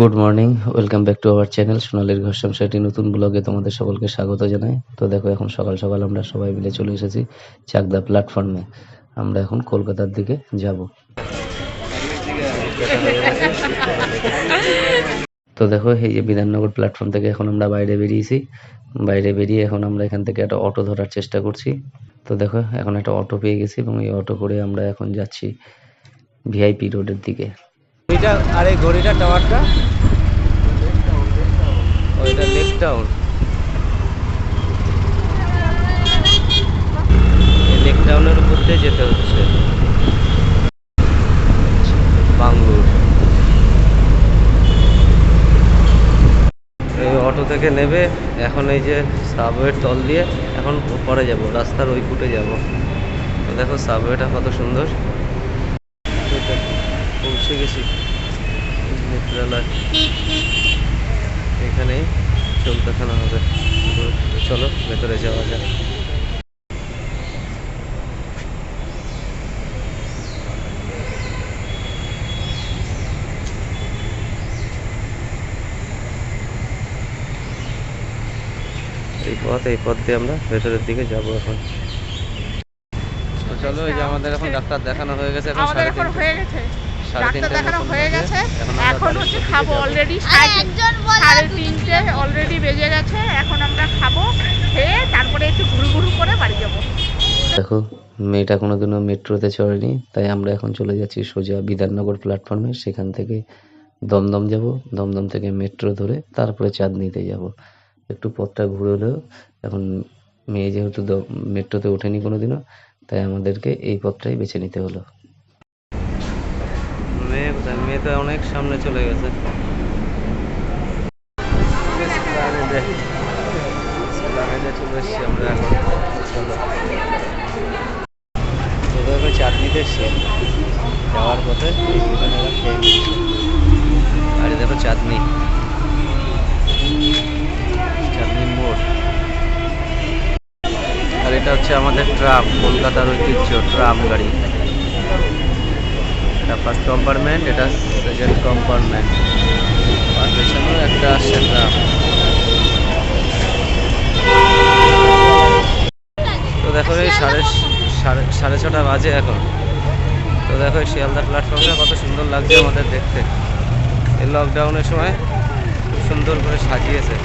Good morning welcome back to our channel সোনালির ঘর্ষণ সেটি নতুন ব্লগে তোমাদের সকলকে স্বাগত জানাই। তো দেখো, এখন সকাল সকাল আমরা সবাই মিলে চলে এসেছি চাকদা প্ল্যাটফর্মে আমরা এখন কলকাতার দিকে যাব। তো দেখো, এই যে বিধাননগর প্ল্যাটফর্ম থেকে এখন আমরা বাইরে বেরিয়েছি। বাইরে বেরিয়ে এখন আমরা এখান থেকে একটা অটো ধরার চেষ্টা করছি। তো দেখো, এখন একটা অটো পেয়ে গেছি এবং এই অটো করে আমরা এখন যাচ্ছি ভিআইপি রোডের দিকে। ওইটা আর এই ঘড়িটা টাওয়ারটা ওইটা লেক টাউন লেক টাউনের উপর দিয়ে যেতে হচ্ছে। বাঙ্গুর। এই অটো থেকে নেবে, এখন এই যে সাবওয়ের তল দিয়ে এখন পরে যাব, রাস্তার ওই ফুটে যাব। দেখো সাবওয়েটা কত সুন্দর। এটা পৌঁছে গেছি। নেত্রালয়। এখানেই চলতেখানা হবে। চলো ভেতরে যাওয়া যাক। এই পথ এই পথ দিয়ে আমরা ভেতরের দিকে যাব এখন। চলো এই যে আমাদের এখন ডাক্তার দেখানো হয়ে গেছে এখন সাড়ে তিনটে। হয়ে ডাক্তার দেখানো হয়ে গেছে। এখন হচ্ছে খাব অলরেডি সাড়ে তিনটে অলরেডি বেজে গেছে। এখন আমরা খাব খেয়ে তারপরে একটু ঘুরু ঘুরু করে বাড়ি যাব। দেখো মেয়েটা কোনোদিনও মেট্রোতে চড়েনি তাই আমরা এখন চলে যাচ্ছি সোজা বিধাননগর প্ল্যাটফর্মে সেখান থেকে দমদম যাব। দমদম থেকে মেট্রো ধরে তারপরে চাঁদনিতে যাব। একটু পথটা ঘুরে হলেও এখন মেয়ে যেহেতু মেট্রোতে ওঠেনি কোনোদিনও তাই আমাদেরকে এই পথটাই বেছে নিতে হলো। মেয়ে কোথায় মেয়ে তো অনেক সামনে চলে গেছে। চলে এসছি আমরা এখন। চলো আমি চাটনিতে এসছি। যাওয়ার পথে। আর দেখো চাটনি চাটনি মোড়। আর এটা হচ্ছে আমাদের ট্রাম কলকাতার ঐতিহ্য ট্রাম গাড়ি। এটা ফার্স্ট কম্পার্টমেন্ট এটা সেকেন্ড কম্পার্টমেন্ট আর পেছনেও একটা আসছে তো দেখো এই সাড়ে সাড়ে ছটা বাজে এখন। তো দেখো এই শিয়ালদা প্ল্যাটফর্মটা কত সুন্দর লাগছে আমাদের দেখতে। এই লকডাউনের সময় খুব সুন্দর করে সাজিয়েছে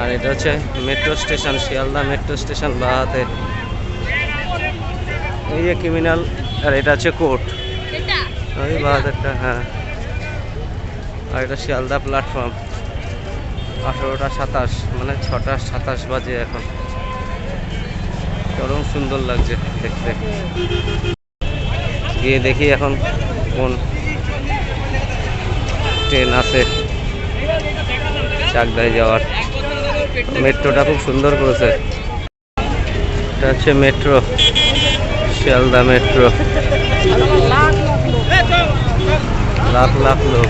আর এটা হচ্ছে metro station Sealdah metro station বাহাতে। এই যে ক্রিমিনাল আর এটা হচ্ছে কোর্ট ওই বাহাতেরটা হ্যাঁ। আর এটা শিয়ালদা প্ল্যাটফর্ম আঠেরোটা সাতাশ মানে ছটা সাতাশ বাজে এখন। চরম সুন্দর লাগছে দেখতে। গিয়ে দেখি এখন কোন ট্রেন আছে চাকদায় যাওয়ার। মেট্রোটা খুব সুন্দর করেছে। এটা হচ্ছে মেট্রো, শিয়ালদা মেট্রো। লাখ লাখ লোক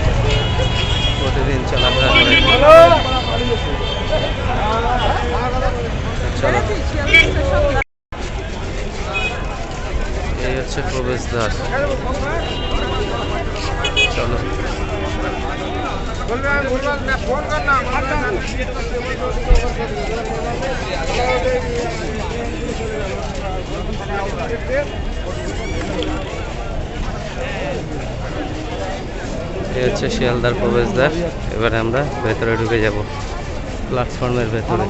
প্রতিদিন চলাফেরা করে। এই হচ্ছে প্রবেশদ্বার। চলো। এই হচ্ছে শিয়ালদার প্রবেশদ্বার। এবারে আমরা ভেতরে ঢুকে যাব প্ল্যাটফর্মের ভেতরে।